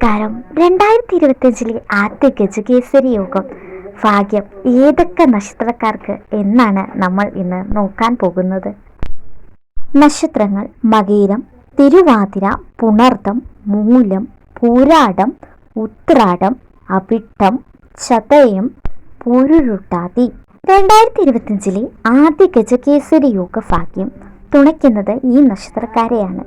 നമസ്കാരം രണ്ടായിരത്തി ഇരുപത്തിയഞ്ചിലെ ആദ്യ ഗജകേസരി യോഗം. ഭാഗ്യം ഏതൊക്കെ നക്ഷത്രക്കാർക്ക് എന്നാണ് നമ്മൾ ഇന്ന് നോക്കാൻ പോകുന്നത്. നക്ഷത്രങ്ങൾ മകീരം തിരുവാതിര പുണർദം മൂലം പൂരാടം ഉത്രാടം അവിട്ടം ചതയം പൂരുരുട്ടാതി. രണ്ടായിരത്തി ഇരുപത്തിയഞ്ചിലെ ആദ്യ ഗജകേസരി യോഗ ഭാഗ്യം തുണയ്ക്കുന്നത് ഈ നക്ഷത്രക്കാരെയാണ്.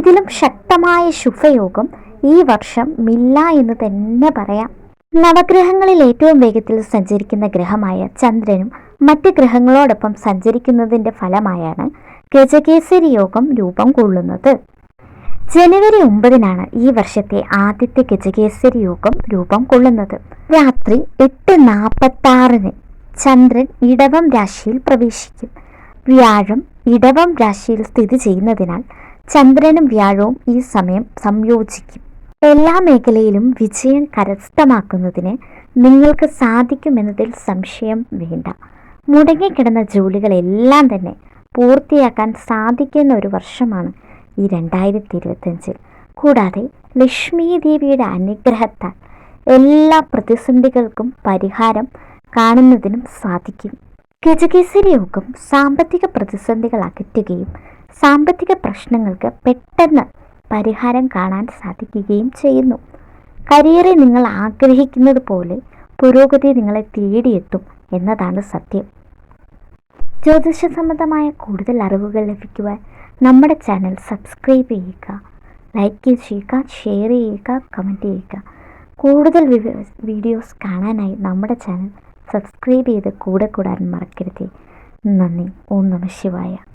ഇതിലും ശക്തമായ ശുഭയോഗം ഈ വർഷം മില്ല എന്ന് തന്നെ പറയാം. നവഗ്രഹങ്ങളിൽ ഏറ്റവും വേഗത്തിൽ സഞ്ചരിക്കുന്ന ഗ്രഹമായ ചന്ദ്രനും മറ്റ് ഗ്രഹങ്ങളോടൊപ്പം സഞ്ചരിക്കുന്നതിന്റെ ഫലമായാണ് ഗജകേസരി യോഗം രൂപം കൊള്ളുന്നത്. ജനുവരി ഒമ്പതിനാണ് ഈ വർഷത്തെ ആദ്യത്തെ ഗജകേസരി യോഗം രൂപം കൊള്ളുന്നത്. രാത്രി എട്ട് നാൽപ്പത്തി ആറിന് ചന്ദ്രൻ ഇടവം രാശിയിൽ പ്രവേശിക്കും. വ്യാഴം ഇടവം രാശിയിൽ സ്ഥിതി ചെയ്യുന്നതിനാൽ ചന്ദ്രനും വ്യാഴവും ഈ സമയം സംയോജിക്കും. എല്ലാ മേഖലയിലും വിജയം കരസ്ഥമാക്കുന്നതിന് നിങ്ങൾക്ക് സാധിക്കുമെന്നതിൽ സംശയം വേണ്ട. മുടങ്ങിക്കിടന്ന ജോലികളെല്ലാം തന്നെ പൂർത്തിയാക്കാൻ സാധിക്കുന്ന ഒരു വർഷമാണ് ഈ രണ്ടായിരത്തി ഇരുപത്തഞ്ചിൽ കൂടാതെ ലക്ഷ്മി ദേവിയുടെ അനുഗ്രഹത്താൽ എല്ലാ പ്രതിസന്ധികൾക്കും പരിഹാരം കാണുന്നതിനും സാധിക്കും. ഗജകേസരി യോഗം സാമ്പത്തിക പ്രതിസന്ധികൾ അകറ്റുകയും സാമ്പത്തിക പ്രശ്നങ്ങൾക്ക് പെട്ടെന്ന് പരിഹാരം കാണാൻ സാധിക്കുകയും ചെയ്യുന്നു. കരിയറിൽ നിങ്ങൾ ആഗ്രഹിക്കുന്നത് പോലെ പുരോഗതി നിങ്ങളെ തേടിയെത്തും എന്നതാണ് സത്യം. ജ്യോതിഷ സംബന്ധമായ കൂടുതൽ അറിവുകൾ ലഭിക്കുവാൻ നമ്മുടെ ചാനൽ സബ്സ്ക്രൈബ് ചെയ്യുക ലൈക്ക് ചെയ്യുക ഷെയർ ചെയ്യുക കമന്റ് ചെയ്യുക. കൂടുതൽ വീഡിയോസ് കാണാനായി നമ്മുടെ ചാനൽ സബ്സ്ക്രൈബ് ചെയ്ത് കൂടെ കൂടാൻ മറക്കരുത്. നന്ദി. ഓം നമ ശിവായ.